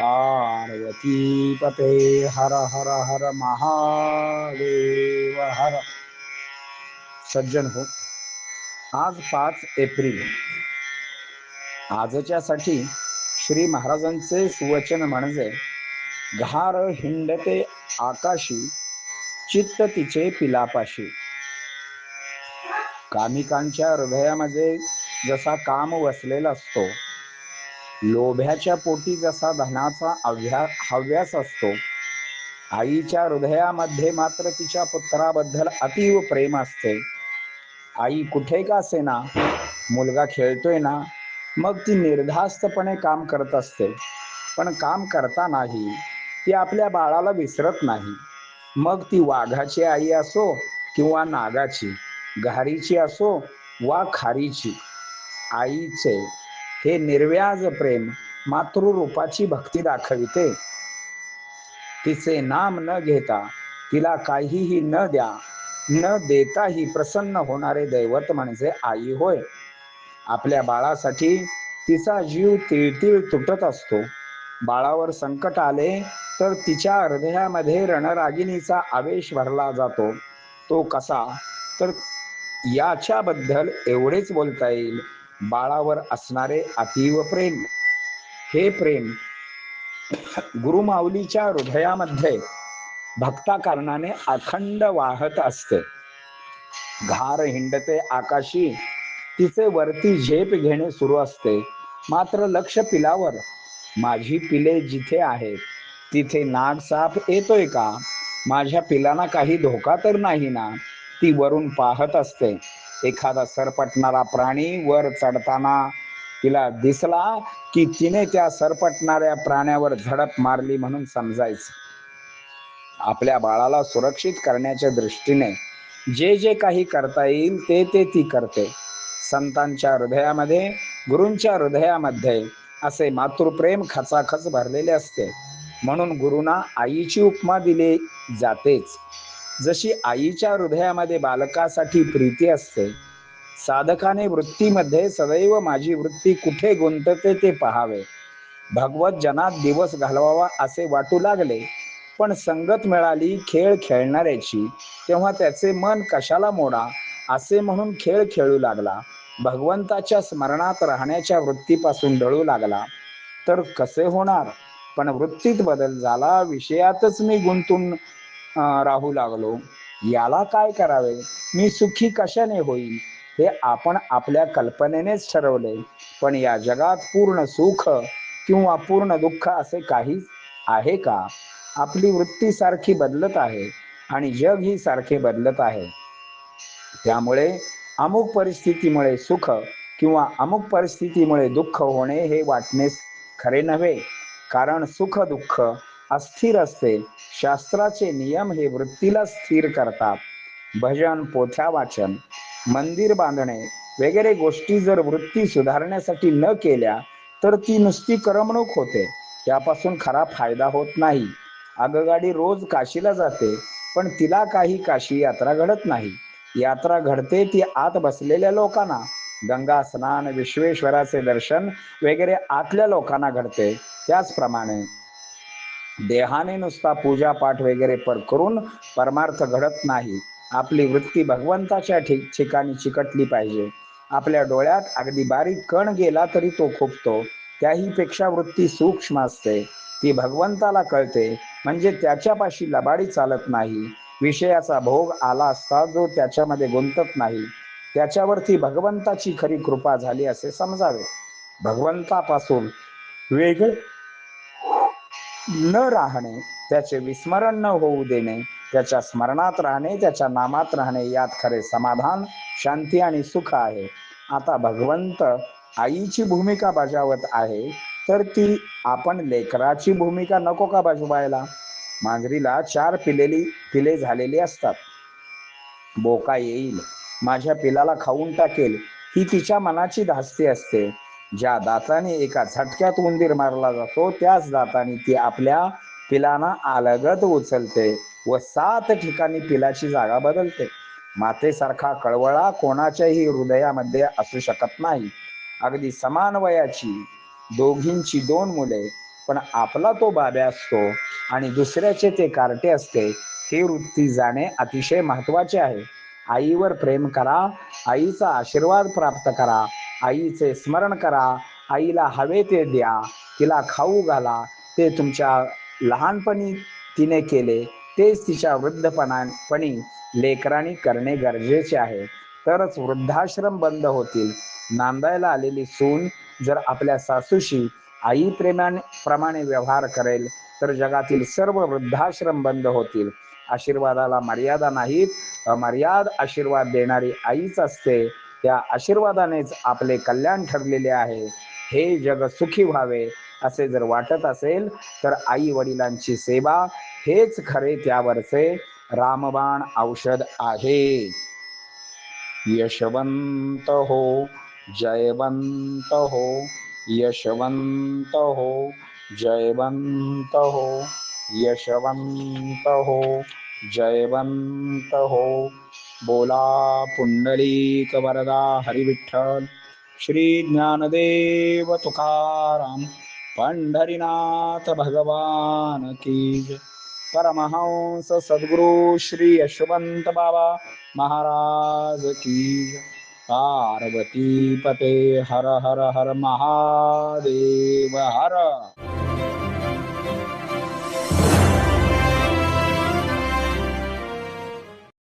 पार्वती पते हर हर हर महादेव हर। सज्जन हो। आज पाच एप्रिल। आजच्यासाठी श्री महाराजांचे सुवचन म्हणजे घार हिंडते आकाशी चित्त तिचे पिलापाशी। कामिकांच्या हृदयामध्ये जसा काम वसलेला असतो लोभ्याच्या पोटी जसा धनाचा अव्या हव्यास असतो. आईच्या हृदयामध्ये मात्र तिच्या पुत्राबद्दल अतीव प्रेम असते. आई कुठे का असेना मुलगा खेळतोय ना? मग ती निर्धास्तपणे काम करत असते. पण काम करतानाही ती आपल्या बाळाला विसरत नाही. मग ती वाघाची आई असो किंवा नागाची घारीची असो वा खारीची आईचे हे निर्व्याज प्रेम मातृरूपाची भक्ती दाखविते. तिचे नाम न घेता तिला काहीही न द्या न देताही प्रसन्न होणारे दैवत म्हणजे आई होय. आपल्या बाळासाठी तिचा जीव तिळतिळ तुटत असतो. बाळावर संकट आले तर तिच्या हृदयामध्ये रणरागिणीचा आवेश भरला जातो. तो कसा? तर याच्याबद्दल एवढेच बोलता येईल. बाळावर असणारे अतीव प्रेम. हे प्रेम गुरुमाऊलीच्या हृदयामध्ये भक्ता कारणाने अखंड वाहत असते. घार हिंडते आकाशी तिचे वरती झेप घेणे सुरू असते. मात्र लक्ष पिलावर माझी पिले जिथे आहेत तिथे नाग साप येतोय का? माझ्या पिलांना काही धोका तर नाही ना? ती वरून पाहत असते. एखादा सरपटणारा प्राणी वर चढताना तिला दिसला की तिने त्या सरपटणाऱ्या प्राण्यावर झडप मारली म्हणून समजायचं. आपल्या बाळाला सुरक्षित करण्याच्या दृष्टीने जे जे काही करता येईल ते ते ती करते. संतांच्या हृदयामध्ये गुरूंच्या हृदयामध्ये असे मातृप्रेम खचाखच भरलेले असते. म्हणून गुरुना आईची उपमा दिली जातेच. जशी आईच्या हृदयामध्ये बालकासाठी प्रीती असते साधकाने वृत्तीमध्ये सदैव माझी वृत्ती कुठे गुंतते ते पहावे. भगवत जनात दिवस घालवावा असे वाटू लागले पण संगत मिळाली खेळ खेळणाऱ्याची. तेव्हा त्याचे मन कशाला मोडा असे म्हणून खेळ खेळू लागला. भगवंताच्या स्मरणात राहण्याच्या वृत्तीपासून डळू लागला. तर कसे होणार? पण वृत्तीत बदल झाला विषयातच मी गुंतून राहू लागलो. याला काय करावे? मी सुखी कशाने होईल हे आपण आपल्या कल्पनेनेच ठरवले. पण या जगात पूर्ण सुख किंवा पूर्ण दुःख असे काही आहे का? आपली वृत्ती सारखी बदलत आहे आणि जग ही सारखे बदलत आहे. त्यामुळे अमुक परिस्थितीमुळे सुख किंवा अमुक परिस्थितीमुळे दुःख होणे हे वाटणे खरे नव्हे. कारण सुख दुःख अस्थिर असते. शास्त्राचे नियम हे वृत्तीला स्थिर करतात. भजन पोथ्या वाचन मंदिर बांधणे वगैरे गोष्टी जर वृत्ती सुधारण्यासाठी न केल्या तर ती नुसती करमणूक होते. त्यापासून खरा फायदा होत नाही. आगगाडी रोज काशीला जाते पण तिला काही काशी यात्रा घडत नाही. यात्रा घडते ती आत बसलेल्या लोकांना. गंगा स्नान विश्वेश्वराचे दर्शन वगैरे आतल्या लोकांना घडते. त्याचप्रमाणे देहाने नुसता पूजा पाठ वगैरे पर करून परमार्थ घडत नाही. आपली वृत्ती भगवंताच्या ठिकाणी चिकटली पाहिजे. आपल्या डोळ्यात अगदी बारीक कण गेला तरी तो खुपतो. त्याही पेक्षा वृत्ती सूक्ष्म असते. ती भगवंताला कळते म्हणजे त्याच्यापाशी लबाडी चालत नाही. विषयाचा भोग आला असता जो त्याच्यामध्ये गुंतत नाही. त्याच्यावरती भगवंताची खरी कृपा झाली असे समजावे. भगवंतापासून वेगळे न राहणे त्याचे विस्मरण न होऊ देणे त्याच्या स्मरणात राहणे त्याच्या नामात राहणे यात खरे समाधान शांती आणि सुख आहे. आता भगवंत आईची भूमिका बजावत आहे तर ती आपण लेकराची भूमिका नको का बजवायला? मांजरीला चार पिलेली पिले झालेली असतात. बोका येईल माझ्या पिलाला खाऊन टाकेल ही तिच्या मनाची धास्ती असते. ज्या दाताने एका झटक्यात उंदीर मारला जातो त्याच दाताने ती आपल्या पिलांना आलगत उचलते व सात ठिकाणी पिलाची जागा बदलते. मातेसारखा कळवळा कोणाच्याही हृदयामध्ये असू शकत नाही. अगदी समान वयाची दोघींची दोन मुले पण आपला तो बाब्या असतो आणि दुसऱ्याचे ते कार्टे असते ही वृत्ती जाणे अतिशय महत्त्वाचे आहे. आईवर प्रेम करा आईचा आशीर्वाद प्राप्त करा आईचे स्मरण करा आईला हवे ते द्या तिला खाऊ घाला. ते तुमच्या लहानपणी तिने केले तेच तिच्या वृद्धपणापणी लेकरांनी करणे गरजेचे आहे. तरच वृद्धाश्रम बंद होतील. नांदायला आलेली सून जर आपल्या सासूशी आई प्रेमाने प्रमाणे व्यवहार करेल तर जगातील सर्व वृद्धाश्रम बंद होतील. आशीर्वादाला मर्यादा नाहीत. अमर्याद आशीर्वाद देणारी आईच असते. त्या आशीर्वादानेच आपले कल्याण ठरलेले आहे. हे जग सुखी व्हावे असे जर वाटत असेल तर आई वडिलांची सेवा हेच खरे त्यावरचे रामबाण औषध आहे. यशवंत हो जयवंत हो यशवंत हो जयवंत हो यशवंत हो जयवंत हो. बोला पुंडलीक वरदा हरिविठ्ठल श्री ज्ञानदेव तुकाराम पंढरीनाथ भगवान की परमहंस सद्गुरु श्री यशवंत बाबा महाराज की पार्वती पते हर हर हर महादेव हर.